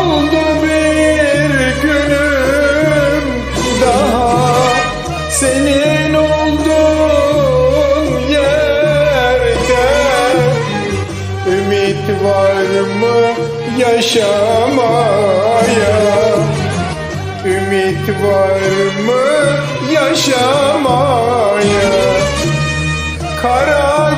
Oldu bir günüm daha. Senin olduğun yerde Ümit var mı yaşamaya? Ümit var mı yaşamaya?